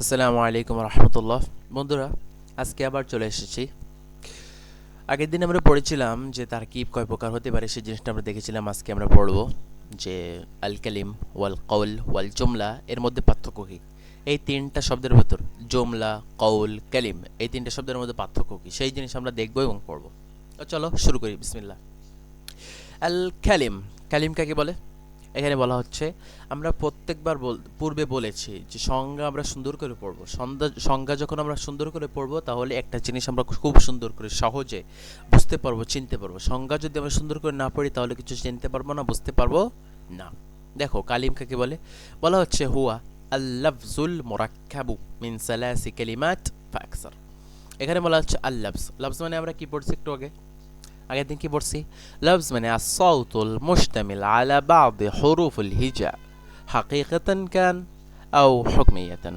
আসসালামু আলাইকুম রহমতুল্লাহ। বন্ধুরা, আজকে আবার চলে এসেছি। আগের দিন আমরা পড়েছিলাম যে তার কি কয় প্রকার হতে পারে, সেই জিনিসটা আমরা দেখেছিলাম, আজকে আমরা পড়ব যে আল কালিম, ওয়াল কৌল ওয়াল জুমলা, এর মধ্যে পার্থক্য কী? এই তিনটা শব্দের ভেতর, জুমলা কৌল কালিম, এই তিনটা শব্দের মধ্যে পার্থক্য কী? সেই জিনিস আমরা দেখব এবং পড়ব। চলো শুরু করি, বিসমিল্লাহ। আল কালিম কালিম কাকে বলে? এখানে বলা হচ্ছে, আমরা প্রত্যেকবার পূর্বে বলেছি যে সংজ্ঞা আমরা সুন্দর করে পড়ব। সংজ্ঞা সংজ্ঞা যখন আমরা সুন্দর করে পড়ব, তাহলে একটা জিনিস আমরা খুব সুন্দর করে, সহজে বুঝতে পারব, চিনতে পারব। সংজ্ঞা যদি আমরা সুন্দর করে না পড়ি, তাহলে কিছু চিনতে পারব না, বুঝতে পারব না। দেখো, কালিম কাকে বলে? বলা হচ্ছে, হুয়া আল্লাফজুল মোরাক্কাবু মিন সালাসি কালিমাত ফাকসার। এখানে বলা হচ্ছে, আল্লাফজ। লাফজ মানে আমরা কি পড়ছি একটু আগে? আগের দিন কি পড়ছি লফজ মানে আসসাউতুল মুশতামিল আলা বাদ হুরুফুল হিজা হাকিকাতান কান আও হুকমিয়াতান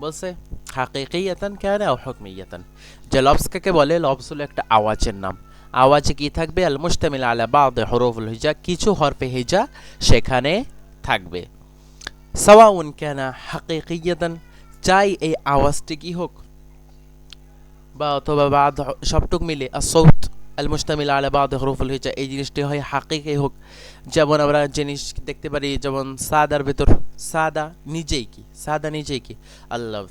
বলছে হাকিকিয়াতান কান আও হুকমিয়াতান যে লফজ কাকে বলে লফজ হলো একটা আওয়াজের নাম আওয়াজে কি থাকবে আল মুশতামিল আলা বাদ হুরুফুল হিজা কিছু হরফে হিজা সেখানে থাকবে সাওয়াউন কানা হাকিকিয়াতান চাই এই আওয়াজটি কি হোক বা অথবা বাদ সবটুক মিলে আসৌত আল মুস্তামিল আলা বাদ হরফুল এই জিনিসটি হয় হাকিকে হোক। যেমন আমরা জিনিস দেখতে পারি, যেমন সাদার ভেতর, সাদা নিজেই কি? সাদা নিজেই কি? আল্লাহ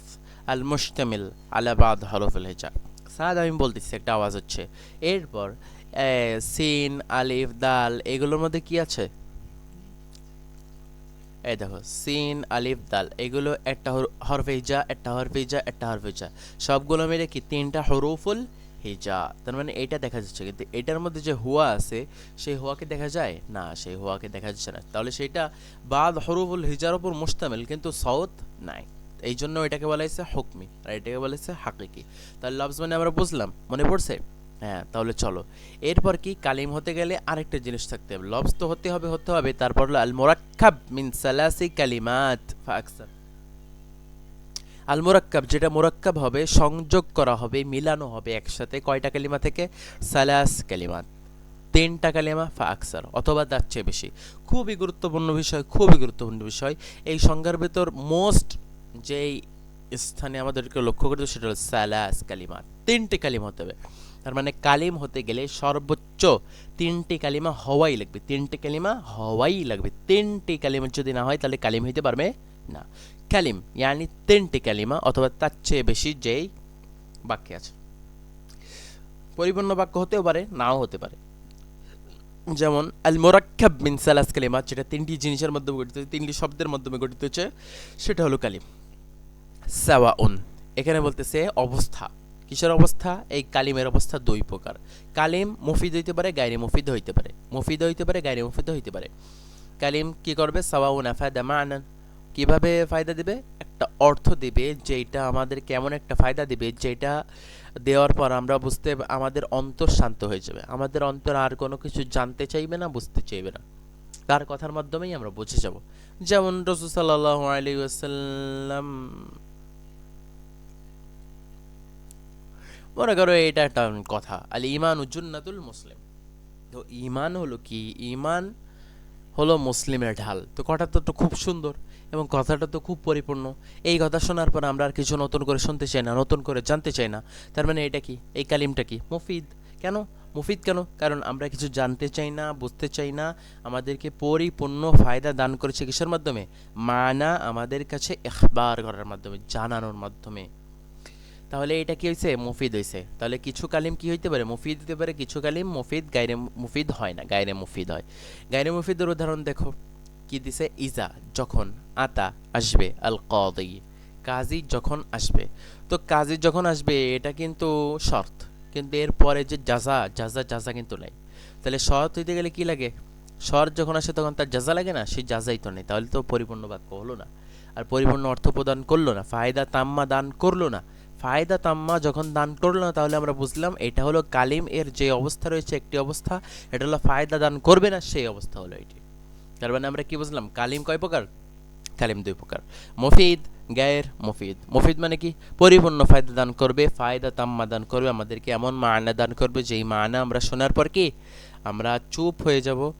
আল মুস্তামিল আলা বাদ হরফুল হিজা সাদ আমি বলতেছি, একটা আওয়াজ হচ্ছে। এরপর সিন, আলিফ, দাল, এগুলোর মধ্যে কি আছে? এই দেখো, সিন, আলিফ, দাল, এগুলো একটা হর- হরফে হিজা একটা হরফে হিজা একটা হরফে হিজা সবগুলো মিলে কি? তিনটা হরুফুল হিজা। তার মানে এইটা দেখা যাচ্ছে। কিন্তু এটার মধ্যে যে হুয়া আছে, সেই হুয়াকে দেখা যায়? না, সেই হুয়াকে দেখা যাচ্ছে না। তাহলে সেটা বাদ হরুফুল হিজার ওপর মুস্তামিল কিন্তু সাউথ নাই। এই জন্য এটাকে বলা হয়েছে হুকমি, আর এটাকে বলা হয়েছে হাকিকি। তাহলে লফজ মানে আমরা বুঝলাম, মনে পড়ছে? হ্যাঁ তাহলে চলো। এরপর কি কালিম হতে গেলে আরেকটা জিনিস থাকতে হবে। লফজ তো হতে হবে হতে হবে। তারপর আল মোরাক্কাব মিন সালাসি কালিমাত আল মোরাক্কাব যেটা মোরাক্কাব হবে, সংযোগ করা হবে, মিলানো হবে একসাথে। কয়টা কালিমা থেকে? সালাস কালিমাত তিনটা কালিমা, ফা আকসার, অথবা তার চেয়ে বেশি। খুবই গুরুত্বপূর্ণ বিষয়, খুবই গুরুত্বপূর্ণ বিষয়। এই সংজ্ঞার ভেতর মোস্ট যেই স্থানে আমাদেরকে লক্ষ্য করতে সেটা হলো সালাস কালিমা। তিনটি কালিমা হতে হবে। তার মানে কালিম হতে গেলে সর্বোচ্চ তিনটি কালিমা হওয়াই লাগবে। তিনটি কালিমা হওয়াই লাগবে। তিনটি কালিমা যদি না হয়, তাহলে কালিম হইতে পারবে না। কালিম ইয়ানি তিনটি কালিমা অথবা তার চেয়ে বেশি যেই বাক্যে আছে। পরিপূর্ণ বাক্য হতেও পারে, নাও হতে পারে। যেমন আল মোরাক্কাব মিন সালাস কালিমা, যেটা তিনটি জিনিসের মাধ্যমে গঠিত, তিনটি শব্দের মাধ্যমে গঠিত হচ্ছে, সেটা হলো কালিম। সাওয়াউন, এখানে বলতেছে অবস্থা। কিসের অবস্থা? এই কালিমের অবস্থা দুই প্রকার। কালিম মুফিদ হইতে পারে, গায়রে মুফিদ হইতে পারে। মুফিদ হইতে পারে, গায়রে মুফিদ হইতে পারে। কালিম কি করবে? সাওয়াউন আফাদা মানান। কীভাবে ফায়দা দিবে? একটা অর্থ দিবে যেটা আমাদের কেমন একটা ফায়দা দিবে যেটা দেওয়ার পর আমরা বুঝতে আমাদের অন্তর শান্ত হয়ে যাবে। আমাদের অন্তর আর কোনো কিছু জানতে চাইবে না, বুঝতে চাইবে না। তার কথার মাধ্যমেই আমরা বুঝে যাব। যেমন রসুল সাল্লাহ মনে করো এটা একটা কথা আল ইমান উজ্জুন্নাতুল মুসলিম। তো ইমান হলো কি? ইমান হলো মুসলিমের ঢাল। তো কথাটা তো খুব সুন্দর। এবং কথাটা তো খুব পরিপূর্ণ। এই কথা শোনার পর আমরা আর কিছু নতুন করে শুনতে চাই না, নতুন করে জানতে চাই না। তার মানে এটা কি? এই কালিমটা কি? মুফিদ। কেন? মুফিদ কেন? কারণ আমরা কিছু জানতে চাই না, বুঝতে চাই না, আমাদেরকে পরিপূর্ণ ফায়দা দান করেছে কিসের মাধ্যমে? মানা আমাদের কাছে এখবার করার মাধ্যমে, জানানোর মাধ্যমে। তাহলে এটা কি হয়েছে মুফিদ হয়েছে তাহলে কিছু কালিম কি হইতে পারে? মুফিদ হতে পারে কিছু কালিম, মুফিদ, গায়রে মুফিদ হয় না, গায়রে মুফিদ হয়। গায়রে মুফিদের উদাহরণ দেখো। কি দিছে? ইজা, যখন আতা আসবে আল কদি কাজী যখন আসবে। তো কাজী যখন আসবে, এটা কিন্তু শর্ত। কিন্তু এরপরে যে জাজা জাজা জাজা কিন্তু নাই। তাহলে শর্ত হইতে গেলে কি লাগে? শর্ত যখন আসে, তখন তার জাজা লাগে না? সেই জাজাই তো নেই। তাহলে তো পরিপূর্ণ বাক্য হলো না। আর পরিপূর্ণ অর্থ প্রদান করল না। ফায়দা তাম্মা দান করল না। ফায়দা তাম্মা যখন দান করল না, তাহলে আমরা বুঝলাম এটা হলো কালিম এর যে অবস্থা রয়েছে, একটি অবস্থা। এটা হলো ফায়দা দান করবে না, সেই অবস্থা হলো এটি। তার মানে আমরা কি বুঝলাম? কালিম কয় প্রকার? কালিম দুই প্রকার। মফিদ, গায়ের মফিদ। মফিদ মানে কি? পরিপূর্ণ ফায়দা দান করবে, ফায়দা তাম্মা দান করবে, আমাদেরকে এমন মানা দান করবে, যেই মানা আমরা শোনার পর কি? আমরা চুপ হয়ে যাব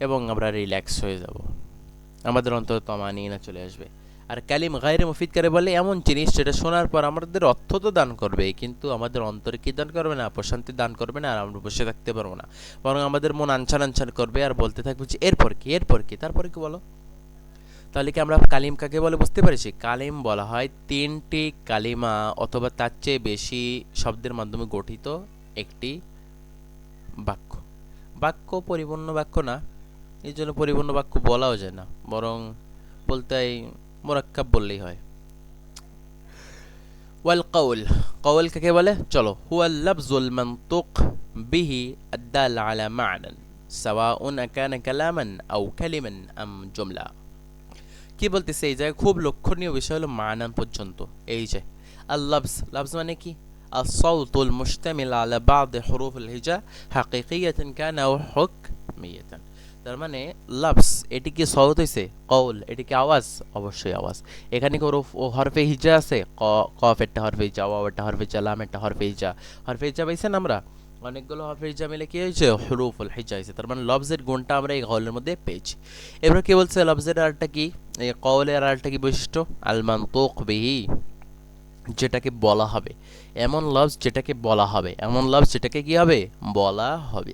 এবং আমরা রিল্যাক্স হয়ে যাব। আমাদের অন্তত তমানি না চলে আসবে। আর কালিম গায়ের মুফিদ করে বলে, এমন জিনিস যেটা শোনার পর আমাদের অর্থ তো দান করবে, কিন্তু আমাদের অন্তরে কি দান করবে না? প্রশান্তি দান করবে না, আর আমরা বসে থাকতে পারব না। বরং আমাদের মন আনছান আনছান করবে আর বলতে থাকবে যে, এরপর কি? এরপর কি? তারপরে কি বলো? তাহলে কি আমরা কালিম কাকে বলে বুঝতে পারছি? কালিম বলা হয় তিনটি কালিমা অথবা তার চেয়ে বেশি শব্দের মাধ্যমে গঠিত একটি বাক্য। বাক্য পরিপূর্ণ বাক্য না, এই জন্য পরিপূর্ণ বাক্য বলাও যায় না। বরং বলতে মোরাক্কাব বললেই হয় ওয়াল কাউল কাউল কাকে বলে চলো হুয়াল লাফজুল মানতুক বিহি আদাল আলা মা'নান সাওয়াউন কানা কালামান আও কালিমান আম জুমলা কি বলতেছে এই জায়গায় খুব লক্ষণীয় বিষয় হলো মানান পর্যন্ত এই যে আল লাফজ লাফজ মানে কি الصوت المشتمل على بعض حروف الهجاء حقيقية كان أو حكمية তার মানে লাভস এটি কি সহজ হয়েছে কৌল এটি কি আওয়াজ, অবশ্যই আওয়াজ। এখানে কি হরফ ও হিজা আছে? ক, কফ একটা হরফে হিজা ওয়াও একটা হরফে হিজা লাম একটা হরফে হিজা হরফে হিজা পাইছেন আমরা? অনেকগুলো হরফে হিজা মিলে কি হয়েছে? হরুফুল হিজা হয়েছে তার মানে লফজের গুণটা আমরা এই কৌলের মধ্যে পেয়েছি। এবার কি বলছে লফজের আরেকটা কি? এই কৌলের আরেকটা কি বৈশিষ্ট্য? আলমান তোক বিহি, যেটাকে বলা হবে। এমন লফজ যেটাকে বলা হবে, এমন লফজ যেটাকে কি হবে? বলা হবে।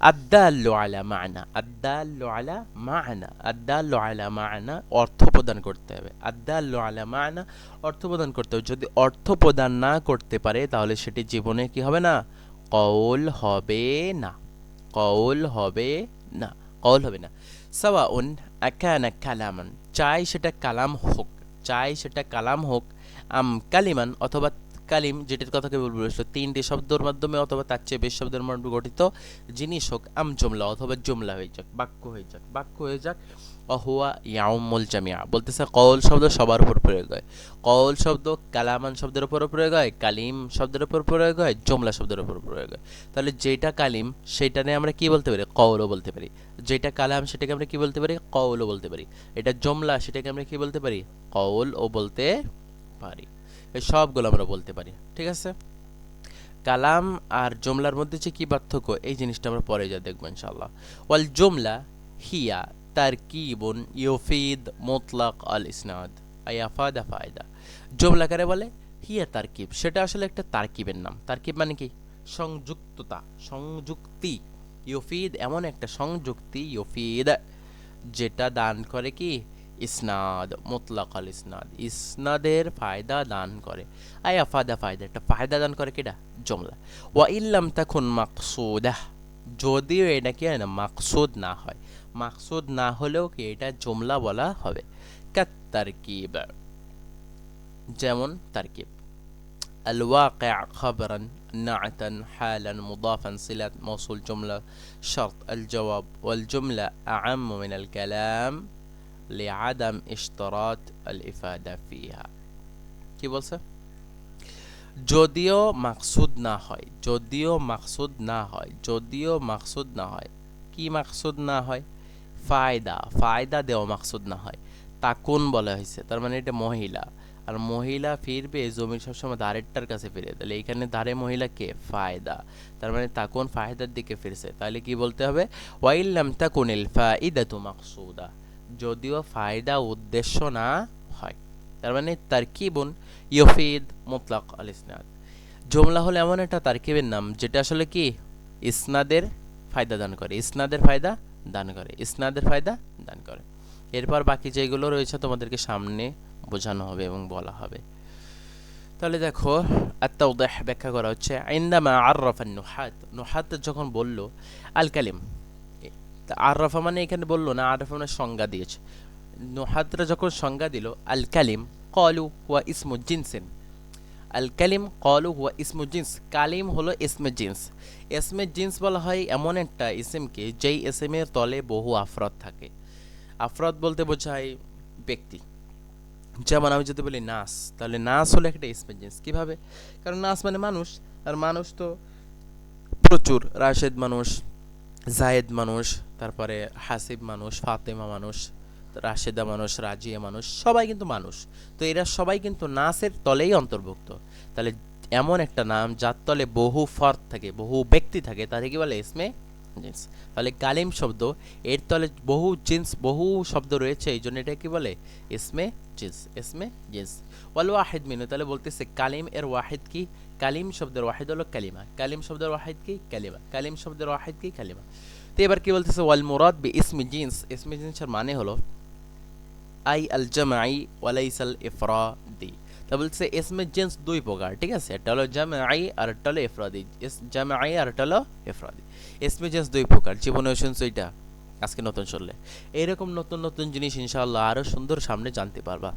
আদাল্লু আলা মানা আদাল্লু আলা মানা আদাল্লু আলা মানা অর্থ প্রদান করতে হবে। আদাল্লু আলা মানা অর্থ প্রদান করতে হবে। যদি অর্থ প্রদান না করতে পারে, তাহলে সেটি জীবনে কি হবে না? কৌল হবে না। কৌল হবে না। কৌল হবে না। সাওয়াউন আকানা কালামান, চাই সেটা কালাম হোক, চাই সেটা কালাম হোক, আম কালিমান অথবা কালিম, যেটির কথাকে বলব তিনটি শব্দের মাধ্যমে অথবা তার চেয়ে বেশ শব্দের মাধ্যমে গঠিত জিনিস হোক, আম জুমলা, অথবা জুমলা হয়ে যাক, বাক্য হয়ে যাক, বাক্য হয়ে যাক, অহুয়া ইয়াউমুল জামিয়া। বলতেছে কৌল শব্দ সবার উপর প্রয়োগ হয়। কৌল শব্দ কালামান শব্দের উপর প্রয়োগ হয়, কালিম শব্দের উপর প্রয়োগ হয়, জুমলা শব্দের উপর প্রয়োগ হয়। তাহলে যেটা কালিম, সেটা নিয়ে আমরা কি বলতে পারি? কৌলও বলতে পারি। যেটা কালাম, সেটাকে আমরা কি বলতে পারি? কৌলও বলতে পারি। এটা জুমলা, সেটাকে আমরা কি বলতে পারি? কৌল ও বলতে পারি। এই সবগুলো আমরা বলতে পারি, ঠিক আছে? কালাম আর জুমলার মধ্যে যে কি পার্থক্য, এই জিনিসটা আমরা পরে যা দেখব ইনশাল্লাহ ওয়াল জুমলা হিয়া তারকিবুন ইউফিদ মুতলাক আল ইসনাদ আয়াফাদা ফায়দা জুমলা কারে বলে? হিয়া তারকিব। সেটা আসলে একটা তারকিবের নাম। তারকিব মানে কি? সংযুক্ততা, সংযুক্তি। ইউফিদ এমন একটা সংযুক্তি, ইউফিদ, যেটা দান করে কি? ইসনাদ মুতলাক আল ইসনাদ ইসনাদের ফায়দা দান করে আয়া ফায়দা ফায়দা একটা ফায়দা দান করে কেটা জমলা ওয়া ইল্লাম তখন মাকসুদাহ যদিও এটা কি হয় না মাকসুদ না হয় মাকসুদ না হলেও কি এটা জমলা বলা হবে কাত্তারকিব যেমন তারকিব الواقع خبرا نعتا حالا مضافا صلة موصول جملة شرط الجواب والجملة أعم من الكلام لعدم اشتراط الإفادة فيها কি বলছে যদিও মাকসুদ না হয় যদিও মাকসুদ না হয় যদিও মাকসুদ না হয় কি মাকসুদ না হয় ফায়দা ফায়দা দেওয়া মাকসুদ না হয় তাকুন বলা হয়েছে তার মানে এটা মহিলা আর মহিলা ফিরবে জমির সবসময় ধারেরটার কাছে ফিরে তাহলে এখানে ধারে মহিলা কে ফায়দা তার মানে তাকুন ফায়দার দিকে ফিরছে তাহলে কি বলতে হবে ওয়াইল্লাম তাকুনিল ফাইদাতু মাকসুদা যদিও ফায়দা উদ্দেশ্য না হয়। তার মানে তারকিবুন ইয়ফিদ মুতলাক আল ইসনাদ জমলা হলো এমন একটা তারকিবের নাম, যেটা আসলে কি? ইসনাদের ফায়দা দান করে। ইসনাদের ফায়দা দান করে। ইসনাদের ফায়দা দান করে। এরপর বাকি যেগুলো রয়েছে তোমাদেরকে সামনে বোঝানো হবে এবং বলা হবে। তাহলে দেখো আত্মাউদাহ ব্যাখ্যা করা হচ্ছে আইন্দামা আর রফান নুহাত। নুহাত যখন বলল আল কালিম আররাফা মানে এখানে বলল না আররাফা মানে সংজ্ঞা দিয়েছে। নুহাতরা যখন সংজ্ঞা দিল, আল কালিম কলু হুয়া ইসমু জিনসেন। আল কালিম কলু হুয়া ইসমু জিন্স। কালিম হলো ইসমে জিন্স। ইসমে জিন্স বলা হয় এমন একটা ইসিমকে যেই ইসিমের তলে বহু আফরত থাকে। আফরত বলতে বোঝায় ব্যক্তি। যেমন আমি যদি বলি নাস, তাহলে নাস হলো একটা ইসমে জিন্স। কীভাবে? কারণ নাস মানে মানুষ, আর মানুষ তো প্রচুর, রাশেদ মানুষ জায়েদ মানুষ, তারপরে হাসিব মানুষ, ফাতেমা মানুষ, রাশেদা মানুষ, রাজিয়া মানুষ, সবাই কিন্তু মানুষ। তো এরা সবাই কিন্তু নাসের তলেই অন্তর্ভুক্ত। তাহলে এমন একটা নাম যার তলে বহু ফর্দ থাকে, বহু ব্যক্তি থাকে, তাদেরকে কি বলে ইসমে জিন্স। তাহলে কালিম শব্দ, এর তলে বহু জিন্স, বহু শব্দ রয়েছে, এই জন্য এটা কি বলে? ইসমে জিন্স ইসমে জিন্স। ওয়াল ওয়াহিদ মিনু তাহলে বলতেছে কালিম এর ওয়াহিদ কি? কালিম শব্দের ওয়াহিদ হলো কালিমা। কালিম শব্দের ওয়াহিদ কি? কালিমা। কালিম শব্দের ওয়াহিদ কি? কালিমা। তো এবার কি বলতেছে? ওয়াল মুরাদ বি ইসমি জিন্স। ইসমি জিন্সের মানে হলো, আই আল জামাই ওয়ালাইসাল ইফরাদি। তা বলছে ইসমে জিন্স দুই প্রকার, ঠিক আছে? একটা হলো জামাই আর একটা হলো ইফরাদি ইস- জামাই আর একটা হলো ইফরাদি ইসমে জিন্স দুই প্রকার জীবনে শুনছো এটা? আজকে নতুন শুনলে। এরকম নতুন নতুন জিনিস ইনশাআল্লাহ আরও সুন্দর সামনে জানতে পারবা।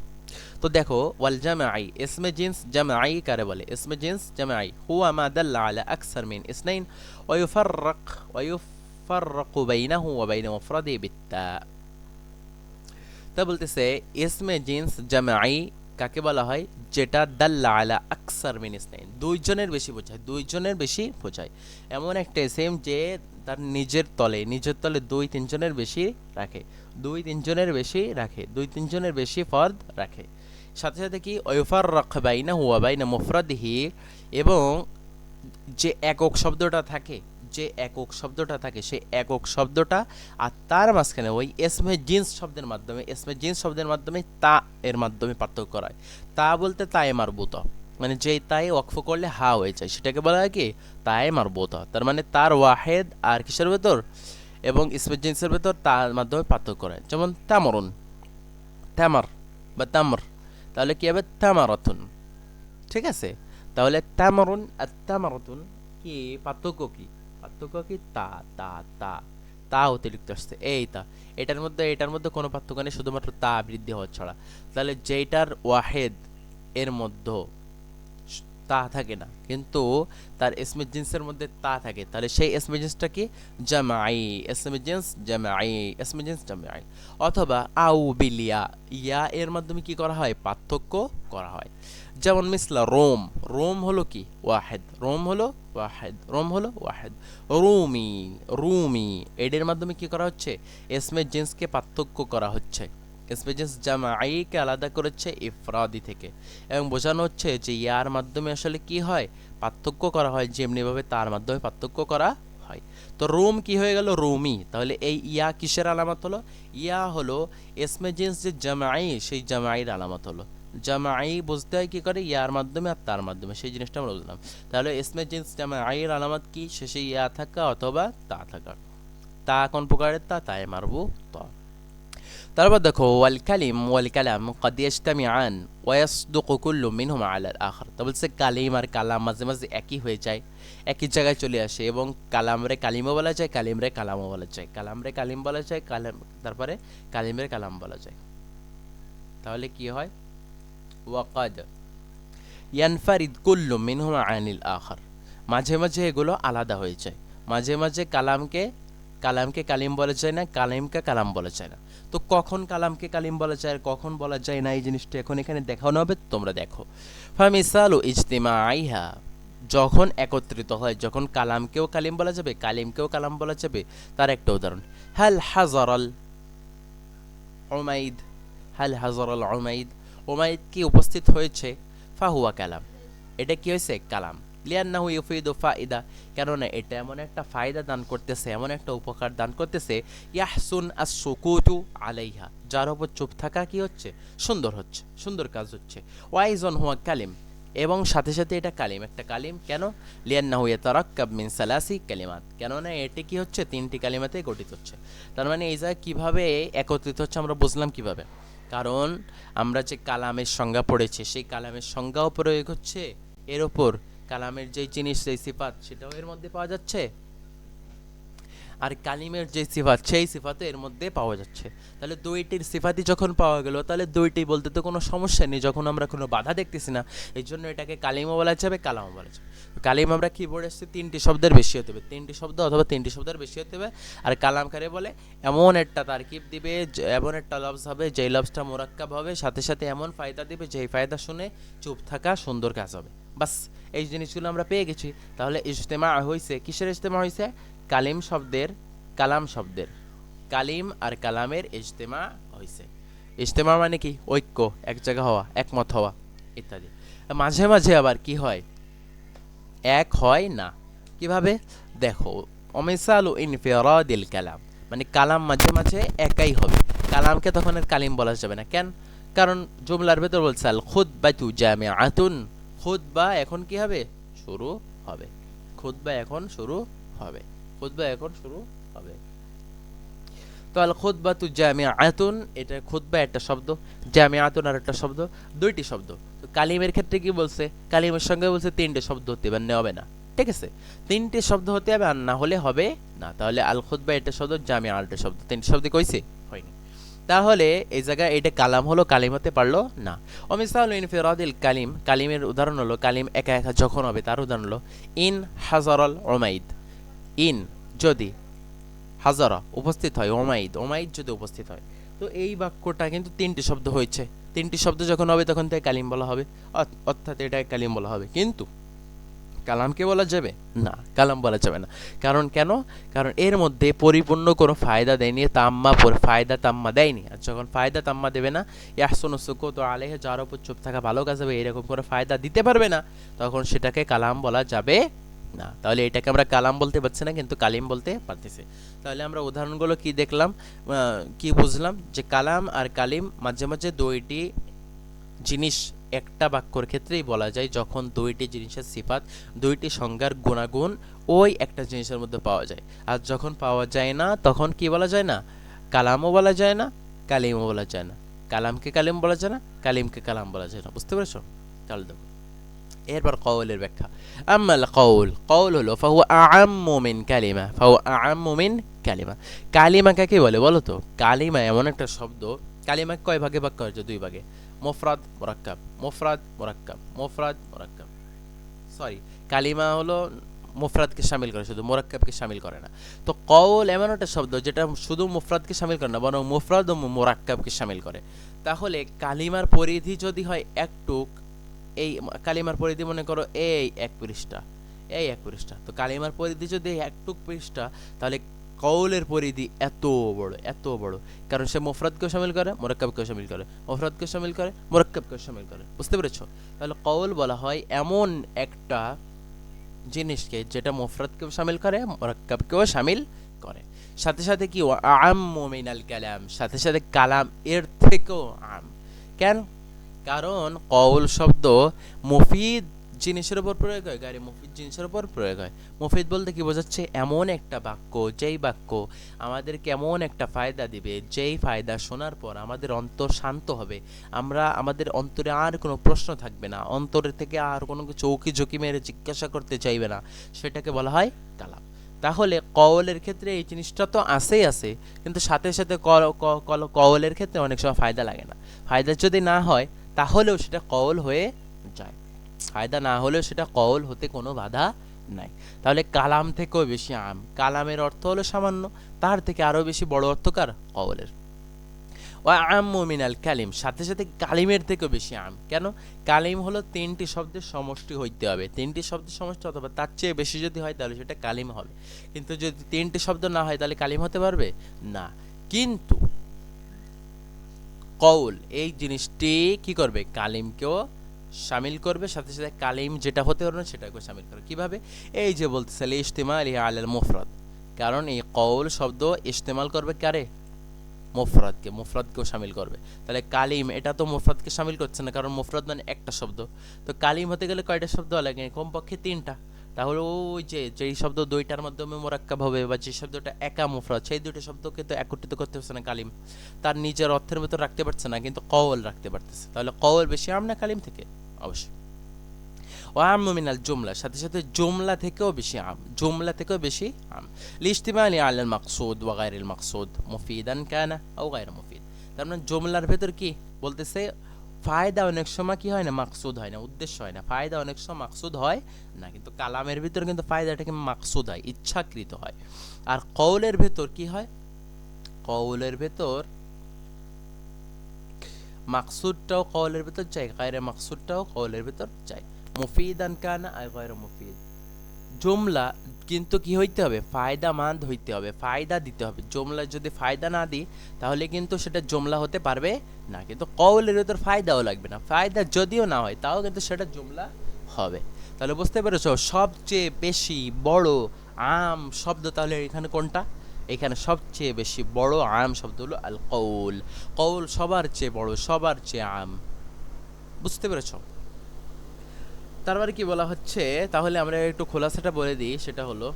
তো দেখো, ওয়াল জামাই ইসমে জিন্স জামাই কারে বলে? ইসমে জিন্স জামাই হুয়া মা দাল্লা আলা আকসার মিন ইসনাইন ওয়ুফাররাক ওয়ুফাররাকু বাইনাহু ওয়া বাইনা মুফরাদি বিত্তা। তা বলতেছে, ইসমে জিন্স জামাই কাকে বলা হয়? যেটা দাল্লা আলা আকসার মিন ইসনাইন। দুইজনের বেশি বোঝায়, দুইজনের বেশি বোঝায়। এমন একটা সেম যে তার নিজের তলে নিজের তলে দুই তিনজনের বেশি রাখে। দুই তিনজনের বেশি রাখে, দুই তিনজনের বেশি ফর্দ রাখে। সাথে সাথে কি? ওয়ফার রখ বাইনা হুয়া বাইনা মুফরাদিহি এবং যে একক শব্দটা থাকে, যে একক শব্দটা থাকে সেই একক শব্দটা আর তার মাঝখানে ওই এসমে জিন্স শব্দের মাধ্যমে, এসমে জিন্স শব্দের মাধ্যমে তা এর মাধ্যমে পার্থক্য করা হয় তা বলতে তায়ে মারবুত মানে যেই তাই ওয়াকফ করলে হা হয়ে যায়। সেটাকে বলা হয় কি? তায়ে মারবুত তার মানে তার ওয়াহেদ আর কিসের ভেতর? এবং ইসমে জিন্সের ভেতর তার মাধ্যমে পার্থক্য করা হয় যেমন তামরুন। তামার বা তামর। তাহলে কি হবে? তামারতুন। ঠিক আছে? তাহলে তামারুন আর তামারতুন কি? পার্থক্য কি? পার্থক্য কি? তা তা তা। তা অতিরিক্ত আসছে। এই তা। এটার মধ্যে এটার মধ্যে কোনো পার্থক্য নেই, শুধুমাত্র তা বৃদ্ধি হওয়া ছাড়া। তাহলে যেটার ওয়াহেদ এর মধ্যে তা থাকে না। কিন্তু তার এসমে জিন্সের মধ্যে তা থাকে। তাহলে সেই এসমে জিন্সটা কি? জামাই। এসমে জিন্স, জামাই। এসমে জিন্স, জামাই। অথবা আউ বিলিয়া। ইয়া এর মাধ্যমে কি করা হয়? পার্থক্য করা হয়। যেমন মিসলা রোম। রোম হলো কি? ওয়াহেদ। রোম হলো ওয়াহেদ। রোম হলো ওয়াহেদ। রুমি। রুমি। এডের মাধ্যমে কি করা হচ্ছে? এসমে জিন্সকে পার্থক্য করা হচ্ছে। এসমে জামা আইকে আলাদা করেছে ইফরাদি থেকে। এবং বোঝানো হচ্ছে যে ইয়ার মাধ্যমে আসলে কি হয়? পার্থক্য করা হয় যেমনিভাবে তার মাধ্যমে পার্থক্য করা হয়। তো রোম কি হয়ে গেল? রোমি তাহলে এই ইয়া কিসের আলামত হলো? ইয়া হলো এসমে জিন্স যে জামাই, সেই জামাইয়ের আলামত হলো। জামাই বুঝতে হয় কি করে? ইয়ার মাধ্যমে আর তার মাধ্যমে। সেই জিনিসটা আমরা বুঝলাম। তাহলে এসমে জিন্স জামাইয়ের আলামত কি? শেষে ইয়া থাকা অথবা তা থাকা? তা কোন প্রকারের? তা, তাই মারবো ত। তারপর দেখো, ওয়াল কালিম, ওয়াল কালাম কদিয়াস্তামি আন ওয়াসদুকুল্লু মিনহুম আলাল আখর। তা বলছে, কালিম আর কালাম মাঝে মাঝে একই হয়ে যায়, একই জায়গায় চলে আসে এবং কালাম রে কালিমও বলা যায়, কালিম রে কালামও বলা যায়। কালাম রে কালিম বলা যায়, কালাম, তারপরে কালিম রে কালাম বলা যায়। তাহলে কি হয়? ওয়াকাদ ইয়ানফারিদ কুল্লু মিনহুম আনিল আখর। মাঝে মাঝে এগুলো আলাদা হয়ে যায়। মাঝে মাঝে কালামকে কালামকে কালিম বলা যায় না, কালিমকে কালাম বলা যায় না। তো কখন কালামকে কালিম বলা যায়, আর কখন বলা যায় না, এই জিনিসটা এখন এখানে দেখানো হবে, তোমরা দেখো। ফামিসালু ইজতিমা আইহা যখন একত্রিত হয়, যখন কালামকেও কালিম বলা যাবে, কালিমকেও কালাম বলা যাবে, তার একটা উদাহরণ। হাল হাজারাল ওমাইদ হাল হাজারাল ওমাইদ ওমাইদ কি উপস্থিত হয়েছে? ফাহুয়া কালাম। এটা কি হয়েছে? কালাম। লিয়ান্নাহু ইউফিদু ফাইদা। কেননা এটা এমন একটা ফায়দা দান করতেছে, এমন একটা উপকার দান করতেছে, ইয়াহসুন আস সুকুতু আলাইহা। যার উপর চুপ থাকা কি হচ্ছে? সুন্দর হচ্ছে, সুন্দর কাজ হচ্ছে। ওয়াইজন হুয়া কালিম। এবং সাথে সাথে এটা কালিম, একটা কালিম। কেন? লিয়ান্নাহু ইয়াতারাক্কাব মিন সালাসি কালিমাত। কেননা এটি কি হচ্ছে? তিনটি কালিমাতে গঠিত হচ্ছে। তার মানে এই জায়গায় কীভাবে একত্রিত হচ্ছে আমরা বুঝলাম কীভাবে? কারণ আমরা যে কালামের সংজ্ঞা পড়েছি, সেই কালামের সংজ্ঞাও প্রয়োগ হচ্ছে। এর ওপর কালামের যে জিনিস সেই সিফাত, সেটাও এর মধ্যে পাওয়া যাচ্ছে। আর কালিমের যে সিফাত, সেই সিফাতও এর মধ্যে পাওয়া যাচ্ছে। তাহলে দুইটির সিফাতই যখন পাওয়া গেল, তাহলে দুইটি বলতে তো কোনো সমস্যা নেই, যখন আমরা কোনো বাধা দেখতেছি না, এই জন্য এটাকে কালিমও বলা যাবে, কালামও বলা যাবে। কালিম আমরা কি পড়ে এসেছি? তিনটি শব্দের বেশি হতে হবে। তিনটি শব্দ অথবা তিনটি শব্দের বেশি হতে হবে। আর কালামকারে বলে, এমন একটা তারকিব দিবে, যে- এমন একটা লফজ হবে, যেই লফজটা মোরাক্কাব হবে, সাথে সাথে এমন ফায়দা দিবে, যেই ফায়দা শুনে চুপ থাকা সুন্দর কাজ হবে। বাস, এই জিনিসগুলো আমরা পেয়ে গেছি। তাহলে ইজতেমা হয়েছে কিসের ইজতেমা হয়েছে কালিম শব্দের, কালাম শব্দের। কালিম আর কালামের ইজতেমা হয়েছে ইজতেমা মানে কি? ঐক্য, এক জায়গা হওয়া, একমত হওয়া, ইত্যাদি। মাঝে মাঝে আবার কি হয়? এক হয় না। কীভাবে? দেখো অমিসালু ইনফিরাদিল কালাম। মানে কালাম মাঝে মাঝে একাই হবে। কালামকে তখন আর কালিম বলা যাবে না। কেন? কারণ জুমলার ভেতর বলছে আল খুতবাতু জামিআতুন। খুতবা এখন কি হবে? শুরু হবে। খুতবা এখন শুরু হবে। খুতবা এখন শুরু হবে। তো আল খুতবাতু জামিআতুন, এটা খুতবা একটা শব্দ, জামিআতুন আর একটা শব্দ, দুইটি শব্দ। তো কালিমের ক্ষেত্রে কি বলছে? কালিমের সঙ্গে বলছে তিনটে শব্দ হতে মানে হবে না। ঠিক আছে? তিনটে শব্দ হতে হবে আর না হলে হবে না। তাহলে আল খুতবা এটা শব্দ জামিয়া আলটা শব্দ। তিনটে শব্দ কইছে? তাহলে এই জায়গায় এটা কালাম হলো, কালিম হতে পারল না। অমিসাল ইনফিরাদিল কালিম, কালিমের উদাহরণ হলো, কালিম একা একা যখন হবে তার উদাহরণ হলো, ইন হাজারল ওমাইদ ইন যদি হাজারা উপস্থিত হয় ওমাইদ ওমাইদ যদি উপস্থিত হয়। তো এই বাক্যটা কিন্তু তিনটি শব্দ হয়েছে। তিনটি শব্দ যখন হবে তখন তাই কালিম বলা হবে। অর্থ- অর্থাৎ এটাকে কালিম বলা হবে। কিন্তু কালামকে বলা যাবে? না, কালাম বলা যাবে না। কারণ কেন? কারণ এর মধ্যে পরিপূর্ণ কোনো ফায়দা দেয়নি, তাম্মা ফায়দা তাম্মা দেয়নি। আর যখন ফায়দা তাম্মা দেবে না, ইয়াহসুন তো আলেহে যার উপর চুপ থাকা ভালো কাজ হবে, এরকম কোনো ফায়দা দিতে পারবে না, তখন সেটাকে কালাম বলা যাবে না। তাহলে এটাকে আমরা কালাম বলতে পারছি না, কিন্তু কালিম বলতে পারতেছি। তাহলে আমরা উদাহরণগুলো কি দেখলাম? কি বুঝলাম? যে কালাম আর কালিম মাঝে মাঝে দুইটি জিনিস একটা বাক্যর ক্ষেত্রেই বলা যায় যখন দুইটি জিনিসের সিফাত, দুইটি সংজ্ঞার গুণাগুণ ওই একটা জিনিসের মধ্যে পাওয়া যায়। আর যখন পাওয়া যায় না, তখন কি বলা যায় না? কালামও বলা যায় না, কালিমও বলা যায় না। কালামকে কালিম বলা যায় না, কালিমকে কালাম বলা যায় না। বুঝতে পেরেছ? তাহলে দেখো। এরপর কওলের ব্যাখ্যা। আম্মাল কওল কওল হলো ফাহু আআম্মু মিন কালিমা ফাহু আআম্মু মিন কালিমা। কালিমা কাকে বলে বলো তো? কালিমা এমন একটা শব্দ, কালিমা কয় ভাগে ভাগ করা হয়েছে দুই ভাগে। মোফরাদ মোরাক্কাব মোফরাদ মোরাক্কাব মোফরাদ মোরাক্কাব সরি কালিমা হলো মুফরাদকে সামিল করে, শুধু মোরাক্কাবকে সামিল করে না। তো কওল এমন একটা শব্দ যেটা শুধু মুফরাদকে সামিল করে না, বরং মুফরাদ ও মোরাক্কাবকে সামিল করে। তাহলে কালিমার পরিধি যদি হয় একটুক, এই কালিমার পরিধি মনে করো এই এক পৃষ্ঠা, এই এক পৃষ্ঠা। তো কালিমার পরিধি যদি একটুক পৃষ্ঠা, তাহলে কৌলের পরিধি এত বড় এত বড়। কারণ সে মুফরাদকেও সামিল করে, মোরাক্কাবকেও সামিল করে। মুফরাদকেও সামিল করে, মোরাক্কাবকেও সামিল করে। বুঝতে পেরেছ? তাহলে কৌল বলা হয় এমন একটা জিনিসকে যেটা মুফরাদকেও সামিল করে, মোরাক্কাবকেও সামিল করে। সাথে সাথে কি আম মোমিনাল কালাম। সাথে সাথে কালাম এর থেকেও আম। কেন? কারণ কৌল শব্দ মুফিদ জিনিসের উপর প্রয়োগ হয়, গাড়ি মুফিদ জিনিসের উপর প্রয়োগ হয়। মুফিদ বলতে কি বোঝাচ্ছে, এমন একটা বাক্য, যেই বাক্য আমাদের কেমন একটা ফায়দা দিবে, যেই ফায়দা শোনার পর আমাদের অন্তর শান্ত হবে। আমরা, আমাদের অন্তরে আর কোনো প্রশ্ন থাকবে না। অন্তরের থেকে আর কোনো চৌকি ঝুঁকি মেরে জিজ্ঞাসা করতে চাইবে না। সেটাকে বলা হয় কালাম। তাহলে কওলের ক্ষেত্রে এই জিনিসটা তো আসেই আসে কিন্তু সাথে সাথে কওলের ক্ষেত্রে অনেক সময় ফায়দা লাগে না। ফায়দা যদি না হয়, তাহলেও সেটা কওল হয়ে ফায়দা না হলেও সেটা কওল হতে কোনো বাধা নাই। তাহলে কালাম থেকেও বেশি আম। কালামের অর্থ হলো সামান্য, তার থেকে আরও বেশি বড় অর্থ কার? কওলের। ও আম্মু মিনাল কালিম, সাথে সাথে কালিমের থেকেও বেশি আম। কেন? কালিম হলো তিনটি শব্দের সমষ্টি হইতে হবে। তিনটি শব্দের সমষ্টি অথবা তার চেয়ে বেশি যদি হয় তাহলে সেটা কালিম হবে। কিন্তু যদি তিনটি শব্দ না হয় তাহলে কালিম হতে পারবে? না। কিন্তু কৌল এই জিনিসটি কি করবে? কালিমকেও শামিল করবে, সাথে সাথে কালিম যেটা হতে পারবে না সেটাকে সামিল করবে। কীভাবে? এই যে বলতেছে ইস্তেমাল ইহা আল মুফরত কারণ এই কৌল শব্দ ইস্তেমাল করবে কারে? মুফরাদকে, মুফরাদকেও সামিল করবে। তাহলে কালিম, এটা তো মুফরাদকে সামিল করছে না, কারণ মুফরাদ মানে একটা শব্দ। তো কালিম হতে গেলে কয়টা শব্দ লাগে? কমপক্ষে তিনটা। তাহলে ওই যে, যেই শব্দ দুইটার মাধ্যমে মোরাক্কাব হবে বা যে শব্দটা একা মুফরাদ, সেই দুটো শব্দকে তো একত্রিত করতে পারছে না কালিম। তার নিজের অর্থের ভেতর রাখতে পারছে না, কিন্তু কওল রাখতে পারতেছে। তাহলে কওল বেশি আম না কালিম থেকে? অবশ্যই। আম মিনাল জুমলা, সাথে সাথে জুমলা থেকেও বেশি আম, জুমলা থেকেও বেশি আম। লিস্তিমালি আল মাকসুদ ওয়া গায়রুল মাকসুদ, মুফিদান কানা ও গায়র মুফিদ। তার মানে জুমলার ভেতর কি? বলতেছে ফায়দা অনেক সময় কি হয় না, মাকসুদ হয় না, উদ্দেশ্য হয় না। ফায়দা অনেক সময় মাকসুদ হয় না, কিন্তু কালামের ভিতর কিন্তু ফায়দাটাকে মাকসুদ হয়, ইচ্ছাকৃত হয়। আর কৌলের ভেতর কি হয়? কৌলের ভেতর মাকসুদটাও কৌলের ভেতর চাই, গায়রে মাকসুদটাও কৌলের ভেতর চাই। মুফিদান কানা আর গায়রে মুফিদ। জুমলা কিন্তু কি হইতে হবে? ফায়দা মান্দ হইতে হবে, ফায়দা দিতে হবে। জুমলা যদি ফায়দা না দিই, তাহলে কিন্তু সেটা জমলা হতে পারবে না। কিন্তু কওলের ভিতর ফায়দাও লাগবে না। ফায়দা যদিও না হয়, তাও কিন্তু সেটা জমলা হবে। তাহলে বুঝতে পেরেছ? সবচেয়ে বেশি বড় আম শব্দ তাহলে এখানে কোনটা? এখানে সবচেয়ে বেশি বড় আম শব্দ হলো আল কৌল কৌল সবার চেয়ে বড়, সবার চেয়ে আম। বুঝতে পেরেছ? তারপরে কি বলা হচ্ছে? তাহলে আমরা একটু খোলাসাটা বলে দিই, সেটা হলো,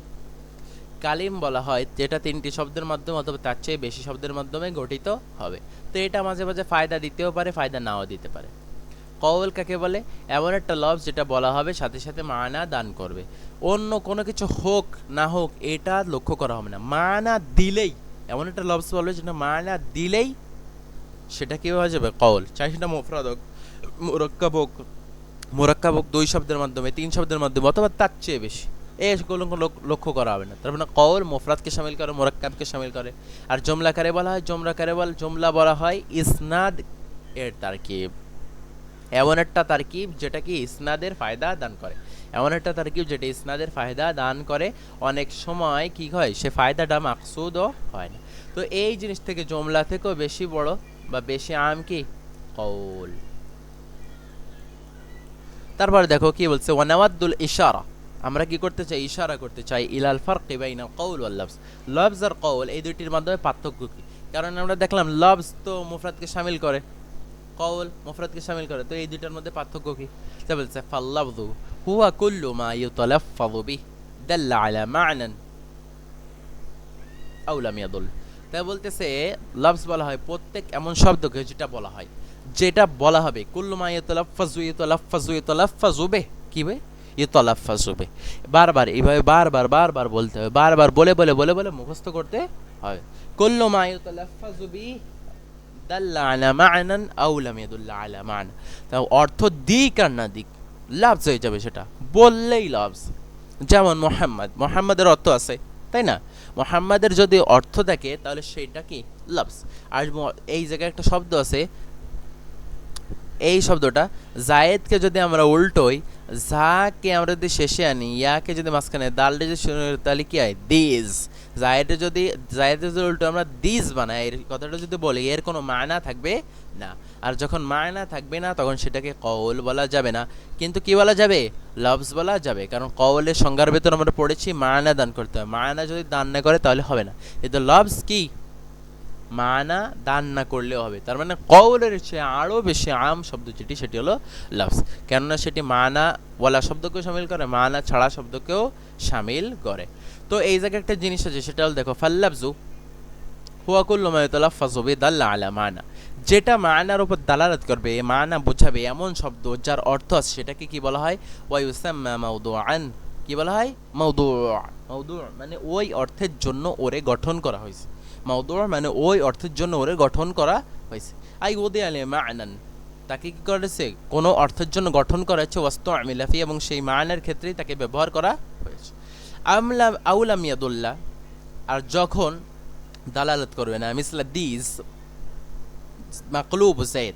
কালিম বলা হয়, যেটা তিনটি শব্দের মাধ্যমে অথবা তার চেয়ে বেশি শব্দের মাধ্যমে গঠিত হবে। তো এটা মাঝে মাঝে ফায়দা দিতেও পারে, ফায়দা নাও দিতে পারে। কওল কাকে বলে? এমন একটা লফজ যেটা বলা হবে, সাথে সাথে মানা দান করবে। অন্য কোনো কিছু হোক, না হোক, এটা লক্ষ্য করা হবে না। মানা দিলেই, এমন একটা লফজ বলবে যেটা মানা দিলেই সেটা কি হয়ে যাবে? কওল। চাই সেটা মোফরাদ হোক, মোরক্কাব হোক মোরাক্কাব হোক, দুই শব্দের মাধ্যমে, তিন শব্দের মাধ্যমে, অথবা তার চেয়ে বেশি। এগুলো লক্ষ্য করা হবে না। তার মানে কওল, মোফরাদকে সামিল করে, মোরাক্কাবকে সামিল করে। আর জমলাকারে বলা হয়? জমলাকারে বল, জমলা বলা হয় ইসনাদ এর তারকিব। এমন একটা তারকিব যেটা কি ইসনাদের ফায়দা দান করে। এমন একটা তারকিব যেটা ইসনাদের ফায়দা দান করে। অনেক সময় কি হয়? সে ফায়দাটা মাকসুদও হয় না। তো এই জিনিস থেকে জমলা থেকেও বেশি বড় বা বেশি আম কি? কৌল তারপর দেখো কি বলছে, ওয়ানাওয়াদ্দুল ইশারা। আমরা কি করতে চাই? ইশারা করতে চাই। ইলাল ফারকি বাইনা কৌল ওয়াল লফজ। লফজ আর কৌল এই দুইটির মাধ্যমে পার্থক্য কি? কারণ আমরা দেখলাম লফজ তো মুফরাদকে শামিল করে, কওল মুফরাদকে শামিল করে, তো এই দুইটার মধ্যে পার্থক্য কি? তা বলছে, ফাল্লাফযু হুয়া কুল্লু মা ইউতালাফফাযু বিহ, দাল্লা আলা মা'নান আও লাম ইয়াদুল। তাই বলতেছে, লফজ বলা হয় প্রত্যেক এমন শব্দকে যেটা বলা হয়। যেটা বলা হবে। কুল্লু মা ইউতালাফফাযু ইউতালাফফাযু ইউতালাফফাযু বিহ। কি বে ইউতালাফফাযু বিহ। বারবার, এইভাবে বারবার বারবার বলতে হবে। বারবার বলে বলে বলে বলে মুখস্থ করতে হবে। কুল্লু মা ইউতালাফফাযু বিহ দাল্লা আলা মা'নান আও লাম ইয়াদুল্লা আলা মা'না। তা অর্থ দিক আর না দিক লাভস হয়ে যাবে সেটা। বললেই লাভস যেমন মোহাম্মদ, মোহাম্মদের অর্থ আছে, তাই না? মোহাম্মদের যদি অর্থ থাকে, তাহলে সেটা কি? লাভস আর এই জায়গায় একটা শব্দ আছে এই শব্দটা, জায়েদকে যদি আমরা উল্টোই ঝাকে আমরা যদি শেষে আনি, ইয়াকে যদি মাঝখানে, দালটা যদি তাহলে কি হয়? দিজ জায়েদে যদি জায়েদে যদি উল্টো আমরা দিজ বানাই, এর কথাটা যদি বলি, এর কোনো মায়না থাকবে না। আর যখন মায়না থাকবে না, তখন সেটাকে কওল বলা যাবে না। কিন্তু কি বলা যাবে? লভস বলা যাবে। কারণ কওলের সংজ্ঞার ভেতর আমরা পড়েছি, মায়না দান করতে হয়। মায়না যদি দান না করে, তাহলে হবে না। কিন্তু লভস কি? মানা দান না করলেও হবে। তার মানে কওলের চেয়ে আরও বেশি আম শব্দ যেটি, সেটি হলো লফস কেননা সেটি মানা বলা শব্দকেও সামিল করে, মানা ছাড়া শব্দকেও সামিল করে। তো এই জায়গায় একটা জিনিস আছে, সেটা হলো দেখো আলা মানা। যেটা মানার উপর দালালাত করবে মানা বোঝাবে এমন শব্দ যার অর্থ আছে, সেটাকে কি বলা হয়? ওয়াইউসাম্মা মাউদুআন। কি বলা হয়? মাউদু মাউদু মানে ওই অর্থের জন্য ওরে গঠন করা হয়েছে। মাউদু মানে ওই অর্থের জন্য ওরে গঠন করা হয়েছে। আই ওদে আলে মানান। তাকে কি করেছে? কোনো অর্থের জন্য গঠন করা হয়েছে ওয়াস্তু আমিলাফি এবং সেই মায়ানের ক্ষেত্রেই তাকে ব্যবহার করা হয়েছে। আমলা, আউলাম ইয়াদুল্লাহ আর যখন দালালত করবে না, মিসলা দিজ মাকলুব জায়েদ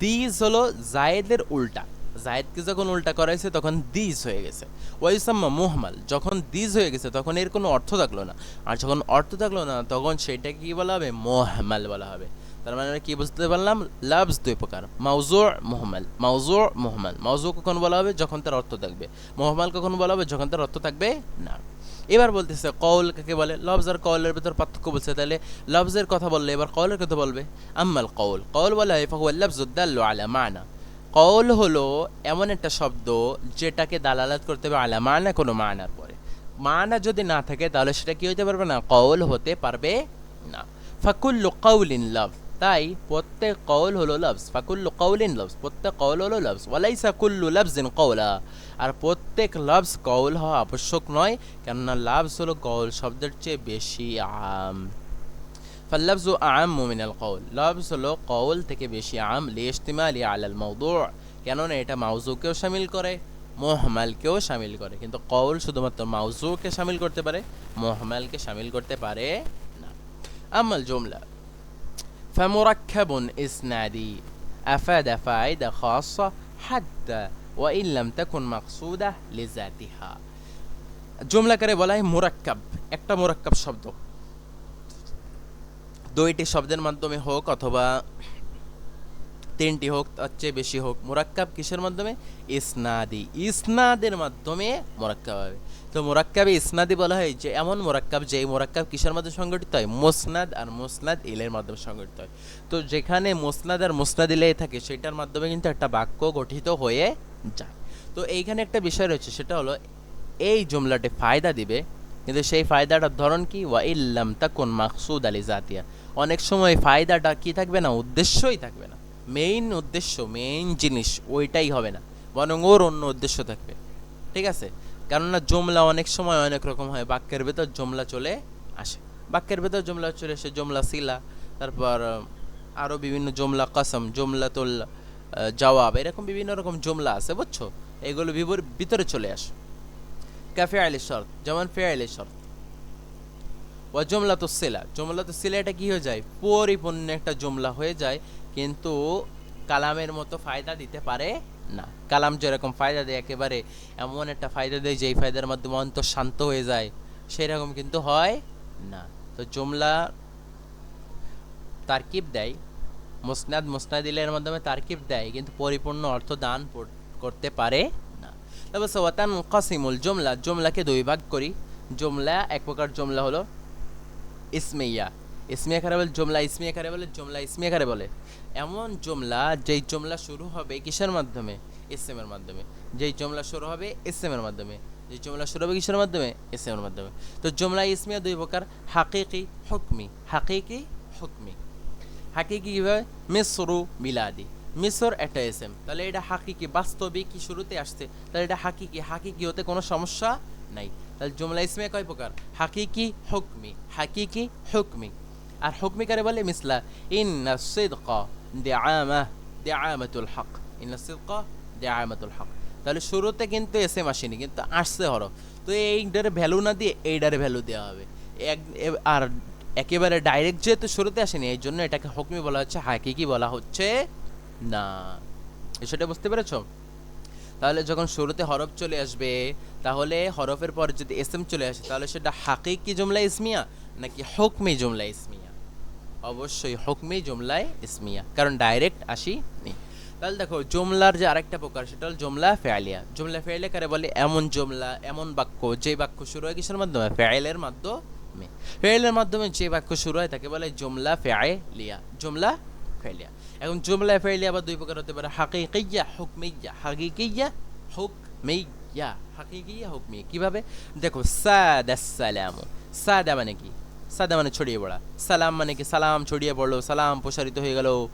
দিজ হলো জায়েদের উল্টা। জায়েদকে যখন উল্টা করাইছে, তখন দিস হয়ে গেছে। ওয়াইসাম্মা মোহমাল, যখন দিস হয়ে গেছে, তখন এর কোনো অর্থ থাকল না। আর যখন অর্থ থাকল না, তখন সেটা কি বলা হবে? মোহমাল বলা হবে। তার মানে আমরা কি বুঝতে পারলাম? লাভস দুই প্রকার। মাউজুর মোহাম্মল মাউজুর মোহাম্মল মাউজো কখন বলা হবে? যখন তার অর্থ থাকবে। মোহাম্মল কখন বলা হবে? যখন তার অর্থ থাকবে? না। এবার বলতেছে কৌল কাকে বলে? লফজ আর কৌলের ভিতর পার্থক্য বলছে, তাহলে লফজের কথা বললে এবার কৌলের কথা বলবে? আম্মাল কৌল কৌল বলা হয়, ফাহুয়া লফজুদ্দাল্লু আলা মানা। কৌল হলো এমন একটা শব্দ যেটাকে দালালাত করতে হবে আলা মানা কোনো মানার পরে। মানা যদি না থাকে তাহলে সেটা কি হতে পারবে না? কৌল হতে পারবে না। ফাকুল ফাকুল্লু কৌলিন লাভ তাই প্রত্যেক কৌল হলো লফস ফাকুল্লু কৌলিন লফস প্রত্যেক কৌল হলো লফস ওয়ালাইসা কুল্লু লফজিন কৌলা আর প্রত্যেক লফস কৌল হওয়া আবশ্যক নয়, কেননা লাভস হলো কৌল শব্দের চেয়ে বেশি আম। فاللفظ أعم من القول লফজ হলো কৌল থেকে বেশি আম লিস্তিমালি আলাল মাউদু কেননা এটা মাউজুকেও শামিল করে মোহমালকেও শামিল করে কিন্তু কৌল শুধুমাত্র মাউজুকে শামিল করতে পারে মোহমালকে শামিল করতে পারে না আমাল জুমলা فمركب إسنادي أفاد فائدة خاصة حتى وإن لم تكن مقصودة لذاتها জুমলা করে বলা হয় মুরাক্কাব একটা মুরাক্কাব শব্দ দুইটি শব্দের মাধ্যমে হোক অথবা তিনটি হোক, তার চেয়ে বেশি হোক, মোরাক্কাব কিসের মাধ্যমে? ইসনাদি। ইসনাদের মাধ্যমে মোরাক্কাব হবে। তো মোরাক্কাবে ইসনাদি বলা হয় যে, এমন মোরাক্কাব যে, এই মোরাক্কাব কিসের মাধ্যমে সংগঠিত হয়? মোসনাদ আর মোসনাদ ইলের মাধ্যমে সংগঠিত হয়। তো যেখানে মোসনাদ আর মোসনাদ ইলে থাকে, সেটার মাধ্যমে কিন্তু একটা বাক্য গঠিত হয়ে যায়। তো এইখানে একটা বিষয় রয়েছে, সেটা হলো, এই জুমলাটি ফায়দা দিবে। কিন্তু সেই ফায়দাটার ধরন কি? ওয়া ইল্লাম তাকুন মাকসুদ আলী জাতিয়া। অনেক সময় ফায়দাটা কি থাকবে না? উদ্দেশ্যই থাকবে না। মেইন উদ্দেশ্য মেইন জিনিস ওইটাই হবে না। বরং ওর অন্য উদ্দেশ্য থাকবে। ঠিক আছে? কেননা জুমলা অনেক সময় অনেক রকম হয়। বাক্যের ভেতর জমলা চলে আসে। বাক্যের ভেতর জুমলা চলে আসে জুমলা সিলা তারপর আরও বিভিন্ন জমলা কসম জুমলাতুল আহ, জবাব এরকম বিভিন্ন রকম জুমলা আছে বুঝছ? এগুলো ভিতরে চলে আসে। ক্যাফে আলি শর্ত যেমন ফে ফেয়ালি শর্ত। ও জুমলা তো সিলা। জুমলা তো সিলা এটা কি হয়ে যায়? পরিপূর্ণ একটা জুমলা হয়ে যায়, কিন্তু কালামের মতো ফায়দা দিতে পারে না। কালাম যেরকম ফায়দা দেয়, একেবারে এমন একটা ফায়দা দেয়, যেই ফায়দার মাধ্যমে অন্তর শান্ত হয়ে যায়। সেরকম কিন্তু হয় না। তো জুমলা তারকিব দেয়। মুসনাদ, মুসনাদিলের মাধ্যমে তারকিব দেয়, কিন্তু পরিপূর্ণ অর্থ দান করতে পারে না। তবে সওয়াতান কাসিমুল জুমলা। জুমলাকে দুই ভাগ করি। জুমলা, এক প্রকার জুমলা হলো ইসমিয়া। ইসমিয়া কারে বলে? জুমলা ইসমিয়া কারে বলে? জুমলা ইসমিয়া কারে বলে? এমন জুমলা যেই জুমলা শুরু হবে কিসের মাধ্যমে? ইসমের মাধ্যমে। যেই জুমলা শুরু হবে ইসমের মাধ্যমে। যে জুমলা শুরু হবে কিসের মাধ্যমে? ইসমের মাধ্যমে। তো জুমলা ইসমিয়া দুই প্রকার, হাকিকি, হুকমি। হাকিকি হুকমি। হাকিকি কীভাবে মিসরু মিলাদি। মিসর একটা এসএম তাহলে এটা হাকিকি বাস্তবিক কি শুরুতে আসছে? তাহলে এটা হাকিকি। হাকিকি হতে কোনো সমস্যা নাই। জুমলা ইসমে কয় প্রকার? হাকিকি হুকমি হাকিকি হুকমি। আর হুকমি কারে বলে? মিসলা ইন ইন্না সিদকা দিআমা, দিআমাতুল হক। ইন ইন্না সিদকা দিআমাতুল হক। তাহলে শুরুতে কিন্তু এসএম আসেনি, কিন্তু আসছে হরফ। তো এইটার ভ্যালু না দিয়ে এইটার ভ্যালু দেওয়া হবে। এক আর একেবারে ডাইরেক্ট যেহেতু শুরুতে আসেনি, এই জন্য এটাকে হুকমি বলা হচ্ছে, হাকিকি বলা হচ্ছে না। সেটা বুঝতে পেরেছ? তাহলে যখন শুরুতে হরফ চলে আসবে, তাহলে হরফের পর যদি এসএম চলে আসে, তাহলে সেটা হাকিকি জুমলা ইসমিয়া নাকি হুকমি জুমলা ইসমিয়া? অবশ্যই হুকমি জুমলায় ইসমিয়া, কারণ ডাইরেক্ট আসি নি। তাহলে দেখো, জুমলার যে আরেকটা প্রকার, সেটা হল জুমলা ফেয়ালিয়া জুমলা ফেয়ালিয়া কারে বলে? এমন জুমলা, এমন বাক্য, যে বাক্য শুরু হয় কিসের মাধ্যমে? ফেয়ালের মাধ্যমে। ফেয়ালের মাধ্যমে যে বাক্য শুরু হয়, তাকে বলে জুমলা ফেয়ালিয়া জুমলা ফেয়ালিয়া এখন জুমলা ফেলিয়া আবার দুই প্রকার হতে পারে। হাকিকিয়া, হুকমিয়া। হাকিকিয়া হুকমিয়া। হাকিকিয়া, হুকমিয়া। কীভাবে? দেখো, সাদা সালামু। সাদা মানে কি? সাদা মানে ছড়িয়ে পড়া। সালাম মানে কি? সালাম ছড়িয়ে পড়ল, সালাম প্রসারিত হয়ে গেল।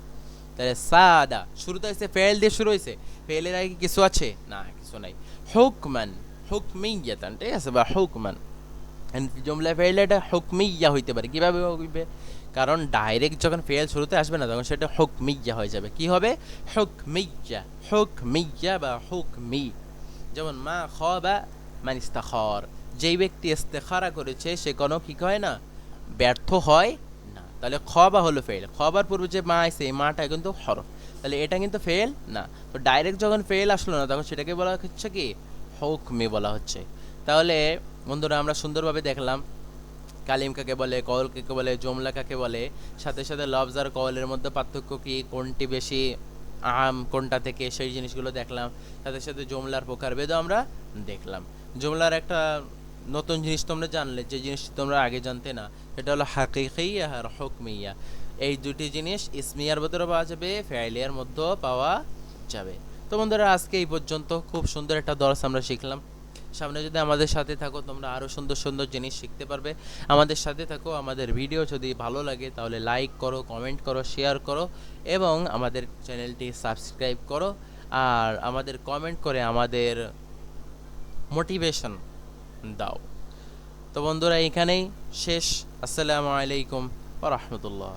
তাহলে সাদা। শুরুতে হয়েছে ফেল দিয়ে শুরু হয়েছে। ফেলের আগে কিছু আছে? না, কিছু নাই। হুকমান, হুকমিয়াতান, ঠিক আছে? বা হুকমান। জুমলা ফেল এটা হুকমিয়া হইতে পারে। কীভাবে হইবে? কারণ ডাইরেক্ট যখন ফেল শুরুতে আসবে না, তখন সেটা হুকমিয়া হয়ে যাবে। কি হবে? হুকমিয়া হুকমিয়া বা হুক মি যেমন, মা খ বা মান ইস্তাখর। যেই ব্যক্তি ইস্তেখারা করেছে, সে কোনো কি হয় না? ব্যর্থ হয় না। তাহলে খ বা হলো ফেল খবার পূর্বে যে মা আছে, এই মাটা কিন্তু হরফ। তাহলে এটা কিন্তু ফেল না। তো ডাইরেক্ট যখন ফেল আসলো না, তখন সেটাকে বলা হচ্ছে কি? হুক মি বলা হচ্ছে। তাহলে বন্ধুরা, আমরা সুন্দরভাবে দেখলাম কালিম কাকে বলে, কল কাকে বলে জমলা কাকে বলে, সাথে সাথে লফজ আর কলের মধ্যে পার্থক্য কি, কোনটি বেশি আম, কোনটা থেকে, সেই জিনিসগুলো দেখলাম, সাথে সাথে জমলার প্রকারভেদও আমরা দেখলাম। জমলার একটা নতুন জিনিস তোমরা জানলে, যে জিনিসটি তোমরা আগে জানতে না, সেটা হলো হাকিকিয়া আর হুকমিয়া। এই দুটি জিনিস ইসমিয়ার ভেতরে পাওয়া যাবে ফেয়ালিয়ার মধ্যেও পাওয়া যাবে। তো বন্ধুরা, আজকে এই পর্যন্ত খুব সুন্দর একটা দর্শ আমরা শিখলাম। সামনে যদি আমাদের সাথে থাকো, তোমরা আরও সুন্দর সুন্দর জিনিস শিখতে পারবে। আমাদের সাথে থাকো, আমাদের ভিডিও যদি ভালো লাগে, তাহলে লাইক করো কমেন্ট করো শেয়ার করো এবং আমাদের চ্যানেলটি সাবস্ক্রাইব করো। আর আমাদের কমেন্ট করে আমাদের মোটিভেশন দাও। তো বন্ধুরা, এখানেই শেষ। আসসালামু আলাইকুম রহমতুল্লাহ।